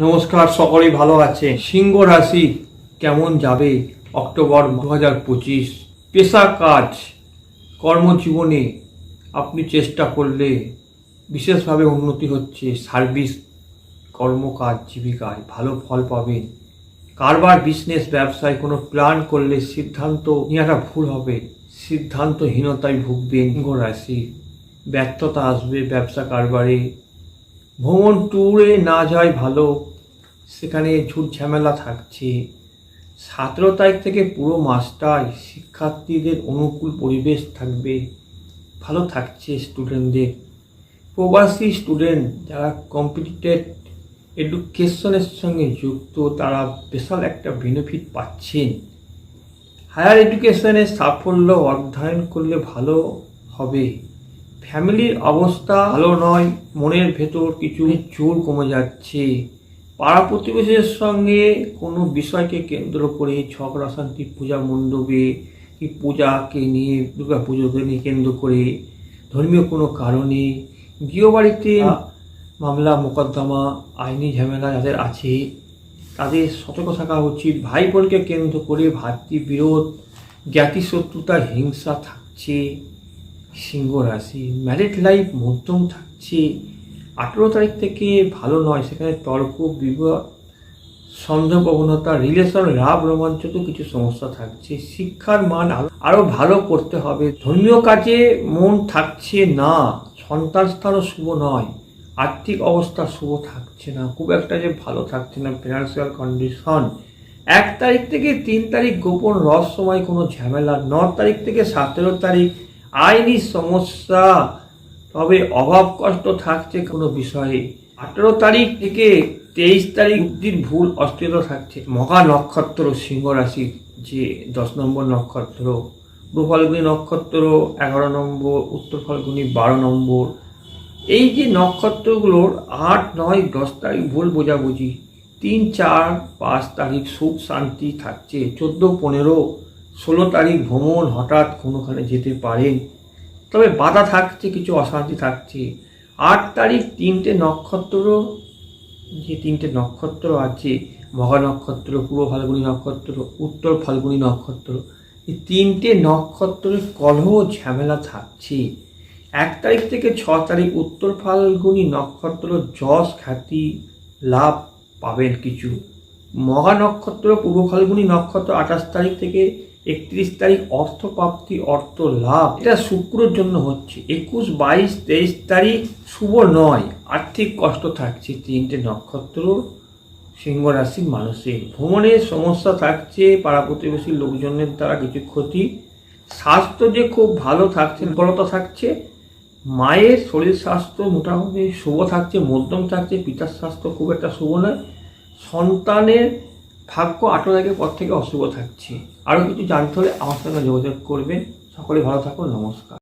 নমস্কার, সকলেই ভালো আছে সিংহ রাশি কেমন যাবে? অক্টোবর দু হাজার পঁচিশ। পেশা কাজ, কর্মজীবনে আপনি চেষ্টা করলে বিশেষভাবে উন্নতি হচ্ছে। সার্ভিস, কর্মকাজ, জীবিকায় ভালো ফল পাবেন। কারবার, বিজনেস, ব্যবসায় কোনো প্ল্যান করলে সিদ্ধান্ত নেওয়াটা ভুল হবে। সিদ্ধান্তহীনতায় ভুগবেন সিংহ রাশি। ব্যর্থতা আসবে ব্যবসা কারবারে। ভ্রমণ ট্যুরে না যায় ভালো। সেখানে ঝুট ঝামেলা থাকছে। সতেরো তারিখ থেকে পুরো মাসটাই শিক্ষার্থীদের অনুকূল পরিবেশ থাকবে। ভালো থাকছে স্টুডেন্টদের। প্রবাসী স্টুডেন্ট যারা কম্পিটিটেড এডুকেশনের সঙ্গে যুক্ত, তারা বিশাল একটা বেনিফিট পাচ্ছেন। হায়ার এডুকেশনে সাফল্য অধ্যয়ন করলে ভালো হবে। ফ্যামিলির অবস্থা ভালো নয় মনের ভেতর কিছু জোর কমে যাচ্ছে। পাড়া প্রতিবেশীর সঙ্গে কোনো বিষয়কে কেন্দ্র করে ঝগড়া শান্তি পূজা মণ্ডপে কি পূজাকে নিয়ে দুর্গা পুজোকে নিয়ে কেন্দ্র করে ধর্মীয় কোনো কারণে গৃহবাড়িতে মামলা মোকদ্দমা আইনি ঝামেলা যাদের আছে তাদের সতর্ক থাকা উচিত। ভাই বোনকে কেন্দ্র করে ভাতৃবিরোধ জ্ঞাতি শত্রুতা হিংসা থাকছে। সিংহ রাশি। ম্যারিড লাইফ মধ্যম থাকছে। আঠেরো তারিখ থেকে ভালো নয়। সেখানে তর্ক বিবাদ সন্দেহ প্রবণতা রিলেশন লাভ রোমাঞ্চক কিছু সমস্যা থাকছে। শিক্ষার মান আরো- আরও ভালো করতে হবে। ধর্মীয় কাজে মন থাকছে না। সন্তান স্থানও শুভ নয়। আর্থিক অবস্থা শুভ থাকছে না। খুব একটা যে ভালো থাকছে না ফিনান্সিয়াল কন্ডিশন এক তারিখ থেকে তিন তারিখ গোপন রহস্যময় কোনো ঝামেলা। ন তারিখ থেকে সতেরো তারিখ আইনি সমস্যা, তবে অভাব কষ্ট থাকছে কোনো বিষয়ে। আঠেরো তারিখ থেকে তেইশ তারিখ বুদ্ধির ভুল অস্থিরতা থাকছে। মহা নক্ষত্র সিংহ রাশির যে দশ নম্বর নক্ষত্র পূর্ব ফাল্গুনী নক্ষত্র এগারো নম্বর উত্তর ফাল্গুনী বারো নম্বর। এই যে নক্ষত্রগুলোর আট, নয়, দশ তারিখ ভুল বোঝাবুঝি, তিন, চার, পাঁচ তারিখ সুখ শান্তি থাকছে, চোদ্দ, পনেরো ষোলো তারিখ ভ্রমণ হঠাৎ কোনোখানে যেতে পারেন। তবে বাধা থাকছে, কিছু অশান্তি থাকছে। আট তারিখ তিনটে নক্ষত্র, যে তিনটে নক্ষত্র আছে, মহা নক্ষত্র, পূর্ব ফাল্গুনী নক্ষত্র, উত্তর ফাল্গুনী নক্ষত্র, এই তিনটে নক্ষত্রের কলহ ঝামেলা থাকছে। এক তারিখ থেকে ছ তারিখ উত্তর ফাল্গুনী নক্ষত্র যশ খ্যাতি লাভ পাবেন কিছু। মহা নক্ষত্র, পূর্ব ফাল্গুনী নক্ষত্র আঠাশ তারিখ থেকে একত্রিশ তারিখ অর্থ প্রাপ্তি অর্থ লাভ। এটা শুক্রর জন্য হচ্ছে। একুশ, বাইশ, তেইশ তারিখ শুভ নয়। আর্থিক কষ্ট থাকছে তিনটে নক্ষত্র, সিংহ রাশির মানুষের। ভ্রমণের সমস্যা থাকছে, পাড়া প্রতিবেশী লোকজনের দ্বারা কিছু ক্ষতি। স্বাস্থ্য যে খুব ভালো থাকছে, দুর্বলতা থাকছে। মায়ের শরীর স্বাস্থ্য মোটামুটি শুভ থাকছে, মধ্যম থাকছে, পিতার স্বাস্থ্য খুব একটা শুভ নয়। সন্তানের ভাগ্য আঠেরো তারিখের পর থেকে অশুভ থাকছে। আরও কিছু জানতে হলে আমার সঙ্গে যোগাযোগ করবেন। সকলে ভালো থাকুন, নমস্কার।